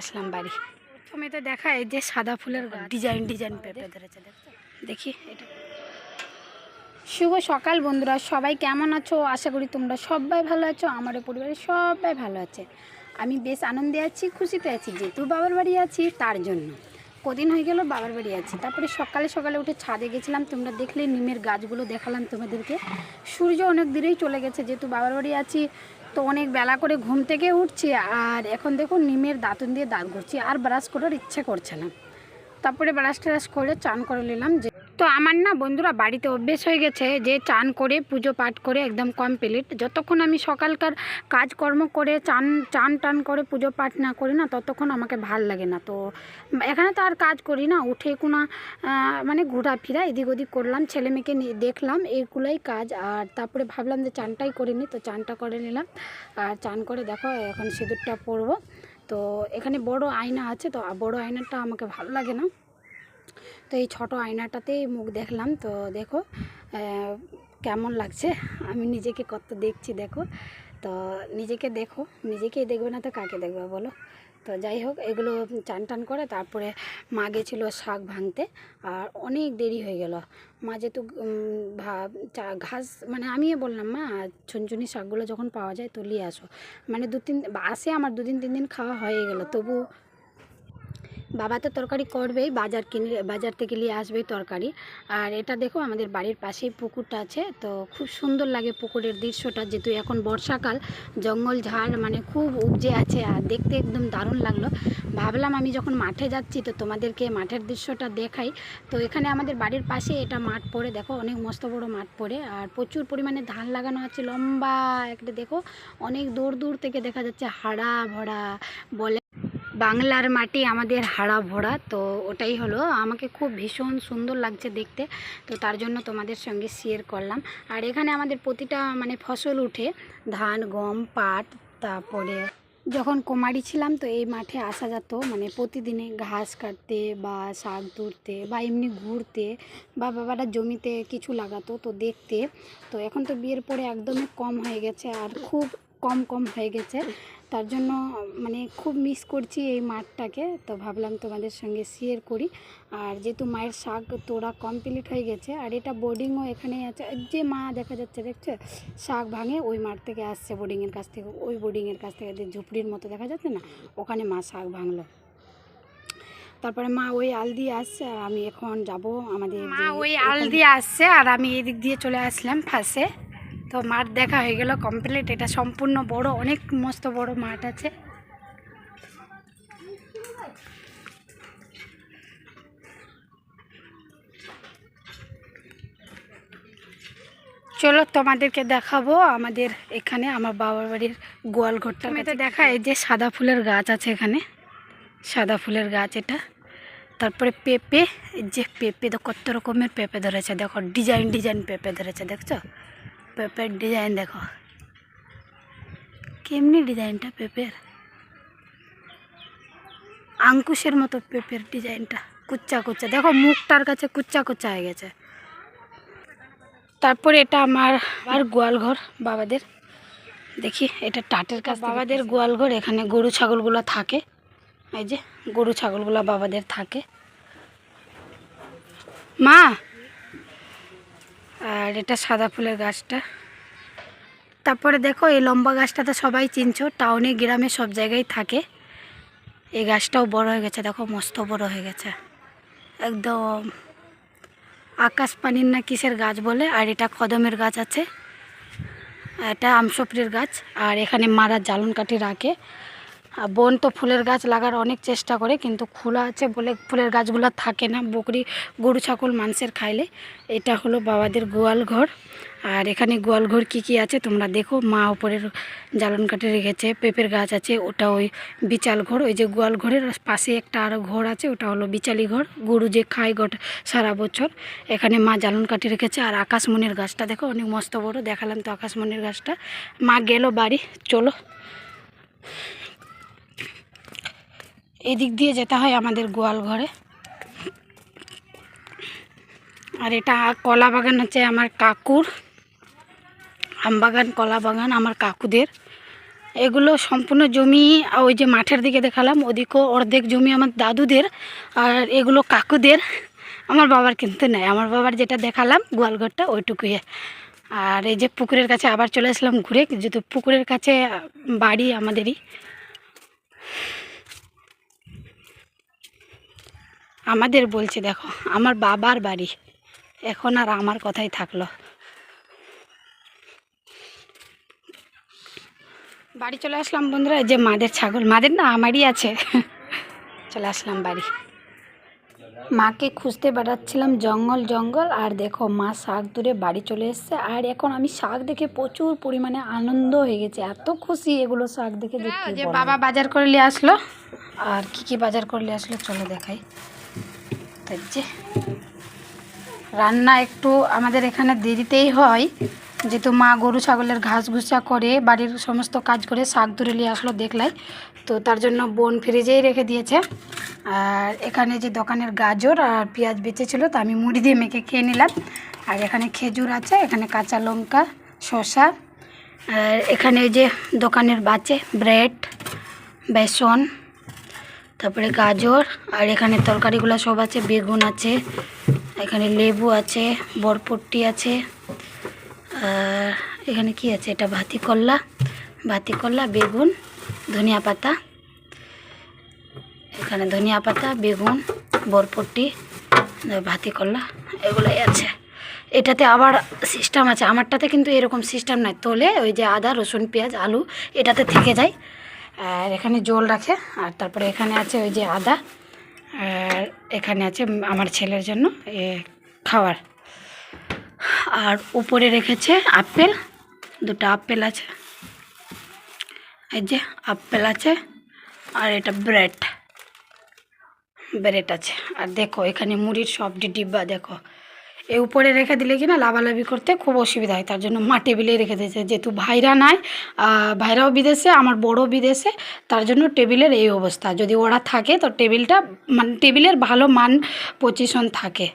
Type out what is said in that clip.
আসলাম বাড়ি। প্রথমে তো দেখা এই যে সাদা ফুলের ডিজাইন ডিজাইন পেঁপে ধরেছে দেখি এটা। শুভ সকাল বন্ধুরা সবাই কেমন আছো? আশা করি তোমরা সবাই ভালো আছো আমারও পরিবারের সবাই ভালো আছে। আমি বেশ আনন্দে আছি খুশিতে আছি যেহেতু বাবার বাড়ি আছি তার জন্য। কদিন হয়ে গেল বাবার বাড়ি আছি। তারপরে সকালে সকালে উঠে ছাদে গেছিলাম তোমরা দেখলে নিমের গাছগুলো দেখালাম তোমাদেরকে। সূর্য অনেক দূরেই চলে গেছে যেহেতু বাবার বাড়ি আছি তো অনেক বেলা করে ঘুম থেকে উঠছি আর এখন দেখুন নিমের দাঁতন দিয়ে দাঁত ঘুরছি আর ব্রাশ করার ইচ্ছে করছে না। তারপরে ব্রাশ ট্রাশ করে চান করে নিলাম যে তো আমার না বন্ধুরা বাড়িতে অভ্যেস হয়ে গেছে যে চান করে, পুজো পাঠ করে একদম কমপ্লিট যতক্ষণ আমি সকালকার কাজকর্ম করে চান চান টান করে, পুজো পাঠ না করি না, ততক্ষণ আমাকে ভালো লাগে না। তো এখানে তো আর কাজ করি না, উঠে কোনো মানে ঘোরাফেরা, এদিক ওদিক করলাম ছেলে মেয়েকে দেখলাম এইগুলোই কাজ। আর তারপরে ভাবলাম যে চানটাই করে নিই, তো চানটা করে নিলাম। আর চান করে দেখো, এখন সিঁদুরটা পরবো। তো এখানে বড় আয়না আছে, তো বড় আয়নাটা আমাকে ভালো লাগে না। তো এই ছোট আয়নাটাতেই মুখ দেখলাম। তো দেখো কেমন লাগছে? আমি নিজেকে কত দেখছি, দেখো। তো নিজেকে দেখো, নিজেকেই দেখবে না তো কাকে দেখবে বলো? তো যাই হোক, এগুলো চান টান করে তারপরে মা গেছিল শাক ভাঙতে আর অনেক দেরি হয়ে গেল। মা যেহেতু ঘাস মানে আমি বললাম, মা ছুনছুনি শাকগুলো যখন পাওয়া যায় তো নিয়ে আসো। মানে দু তিন, আসে আমার দুদিন তিন দিন খাওয়া হয়ে গেল তবু বাবা তো তরকারি করবেই, বাজার কিনে বাজার থেকে নিয়ে আসবেই তরকারি। আর এটা দেখো, আমাদের বাড়ির পাশেই পুকুরটা আছে, তো খুব সুন্দর লাগে পুকুরের দৃশ্যটা, যেহেতু এখন বর্ষাকাল, জঙ্গল ঝাড় মানে খুব উপজে আছে, আর দেখতে একদম দারুণ লাগল। ভাবলাম আমি যখন মাঠে যাচ্ছি, তো তোমাদেরকে মাঠের দৃশ্যটা দেখাই। তো এখানে আমাদের বাড়ির পাশে এটা মাঠ পড়ে, দেখো অনেক মস্ত বড় মাঠ পড়ে, আর প্রচুর পরিমাণে ধান লাগানো আছে, লম্বা একটা দেখো, অনেক দূর দূর থেকে দেখা যাচ্ছে হাড়া ভরা, বলে বাংলার মাটি আমাদের হাড়া ভরা, তো ওটাই হলো। আমাকে খুব ভীষণ সুন্দর লাগছে দেখতে, তো তার জন্য তোমাদের সঙ্গে শেয়ার করলাম। আর এখানে আমাদের প্রতিটা মানে ফসল উঠে, ধান, গম, পাট, তারপরে যখন কুমারী ছিলাম তো এই মাঠে আসা যেত। মানে প্রতিদিনে ঘাস কাটতে বা শাক তুলতে বা এমনি ঘুরতে বা বাবারা জমিতে কিছু লাগাতো তো দেখতে। তো এখন তো বিয়ের পরে একদমই কম হয়ে গেছে আর খুব কম কম হয়ে গেছে। তার জন্য মানে খুব মিস করছি এই মাঠটাকে। তো ভাবলাম তোমাদের সঙ্গে শেয়ার করি। আর যেহেতু মায়ের শাক তোড়া কমপ্লিট হয়ে গেছে আর এটা বোর্ডিংও এখানে আছে। যে মা দেখা যাচ্ছে দেখছে? শাক ভাঙে ওই মাঠ থেকে আসছে বোর্ডিংয়ের কাছ থেকে। ওই বোর্ডিংয়ের কাছ থেকে যে ঝুপড়ির মতো দেখা যাচ্ছে না? ওখানে মা শাক ভাঙলো। তারপরে মা ওই আল দিয়ে আসছে আর আমি এখন যাব আমাদের মা ওই আল দিয়ে আসছে আর আমি এদিক দিয়ে চলে আসলাম ফাঁসে তো মাঠ দেখা হয়ে গেল কমপ্লিট এটা সম্পূর্ণ বড় অনেক মস্ত বড় মাঠ আছে। চলো তোমাদেরকে দেখাবো আমাদের এখানে আমার বাবার বাড়ির গোয়াল ঘরটা। তো দেখা এই যে সাদা ফুলের গাছ আছে এখানে। সাদা ফুলের গাছ এটা। তারপরে পেঁপে এই যে পেঁপে তো কত রকমের পেঁপে ধরেছে। দেখো ডিজাইন ডিজাইন পেঁপে ধরেছে দেখছ? পেঁপের ডিজাইন দেখো। কেমনি ডিজাইনটা পেঁপের? আঙ্কুশের মতো পেঁপের ডিজাইনটা কুচ্চা কুচ্চা। দেখো মুখটার কাছে কুচ্চা কুচ্চা হয়ে গেছে। তারপরে এটা আমার আর গোয়াল ঘর বাবাদের। দেখি এটা টাটের কাছ বাবাদের গোয়াল ঘর এখানে গরু ছাগলগুলো থাকে। এই যে গরু ছাগলগুলো বাবাদের থাকে। মা! আর এটা সাদা ফুলের গাছটা। তারপরে দেখো, এই লম্বা গাছটা তো সবাই চিনছো টাউনে গ্রামে সব জায়গায় থাকে। এই গাছটাও বড় হয়ে গেছে, দেখো, মস্ত বড় হয়ে গেছে। একদম আকাশ পানির না কিসের গাছ বলে, আর এটা কদমের গাছ আছে। এটা আমসপরির গাছ, আর এখানে মারা জ্বালন কাঠি রাখে। বোন তো ফুলের গাছ লাগার অনেক চেষ্টা করে, কিন্তু খোলা আছে বলে ফুলের গাছগুলো থাকে না। বকরি, গরু, ছাগল মানুষের খাইলে। এটা হলো বাবাদের গোয়াল ঘর। আর এখানে গোয়াল ঘর কী কী আছে তোমরা দেখো। মা উপরের জ্বালন কাঠে রেখেছে, পেঁপের গাছ আছে, ওটা ওই বিচাল ঘর। ওই যে গোয়াল ঘরের পাশে একটা আরও ঘর আছে, ওটা হলো বিচালি ঘর। গরু যে খায় গোটা সারা বছর। এখানে মা জ্বালন কাঠি রেখেছে। আর আকাশমণির গাছটা দেখো, অনেক মস্ত বড়। দেখালাম তো আকাশমণির গাছটা। মা গেল বাড়ি, চলো। এদিক দিয়ে যেতে হয় আমাদের গোয়াল ঘরে। আর এটা কলা বাগান হচ্ছে আমার কাকুর। আম বাগান, কলা বাগান আমার কাকুদের। এগুলো সম্পূর্ণ জমি ওই যে মাঠের দিকে দেখালাম, ওদিকেও অর্ধেক জমি আমার দাদুদের, আর এগুলো কাকুদের। আমার বাবার কিন্তু নেই, আমার বাবার যেটা দেখালাম গোয়ালঘরটা ওইটুকুই। আর এই যে পুকুরের কাছে আবার চলে আসলাম ঘুরে, যেহেতু পুকুরের কাছে বাড়ি আমাদেরই আমাদের বলছে দেখো আমার বাবার বাড়ি। এখন আর আমার কথাই থাকল। বাড়ি চলে আসলাম বন্ধুরা এই যে মাদের ছাগল। মাদের না আমারই আছে। চলে আসলাম বাড়ি। মাকে খুঁজতে বেড়াচ্ছিলাম জঙ্গল জঙ্গল আর দেখো মা শাক দূরে বাড়ি চলে এসছে। আর এখন আমি শাক দেখে প্রচুর পরিমাণে আনন্দ হয়ে গেছে। এত খুশি এগুলো শাক দেখে যে যে বাবা বাজার করে নিয়ে আসলো। আর কি কি বাজার করে নিয়ে আসলো চলো দেখাই। যে রান্না একটু আমাদের এখানে দেরিতেই হয়। যেহেতু মা গরু, ছাগলের ঘাস ঘুষা করে, বাড়ির সমস্ত কাজ করে শাক ধরে নিয়ে আসলো দেখলাই। তো তার জন্য বোন ফ্রিজেই রেখে দিয়েছে। আর এখানে যে দোকানের গাজর আর পেঁয়াজ বেঁচেছিলো তো আমি মুড়ি দিয়ে মেখে খেয়ে নিলাম। আর এখানে খেজুর আছে, এখানে কাঁচা লঙ্কা, শসা। আর এখানে যে দোকানের বাচে ব্রেড, বেসন। তারপরে গাজর, আর এখানে তরকারিগুলো সব আছে, বেগুন আছে, এখানে লেবু আছে, বরপট্টি আছে, আর এখানে কি আছে? এটা ভাতি করলা ভাতি করলা বেগুন, ধনিয়া পাতা, এখানে ধনিয়া পাতা, বেগুন, বরপট্টি ভাতি করলা এগুলোই আছে। এটাতে আবার সিস্টেম আছে, আমারটাতে কিন্তু এরকম সিস্টেম নাই। তোলে ওই যে আদা, রসুন, পেঁয়াজ, আলু, এটাতে থেকে যায়। আর এখানে জল রাখে, আর তারপরে এখানে আছে ওই যে আদা, আর এখানে আছে আমার ছেলের জন্য এ খাওয়ার। আর উপরে রেখেছে আপেল, দুটো আপেল আছে। এই যে আপেল আছে, আর এটা ব্রেড ব্রেড আছে। আর দেখো এখানে মুড়ির সব ডিব্বা, দেখো। এ উপরে রেখে দিলে কি না লাভালাভি করতে খুব অসুবিধা হয়। তার জন্য মা টেবিলেই রেখে দিয়েছে। যেহেতু ভাইরা নাই ভাইরাও বিদেশে, আমার বড় বিদেশে, তার জন্য টেবিলের এই অবস্থা। যদি ওরা থাকে, তো টেবিলটা মানে টেবিলের ভালো মান পজিশন থাকে।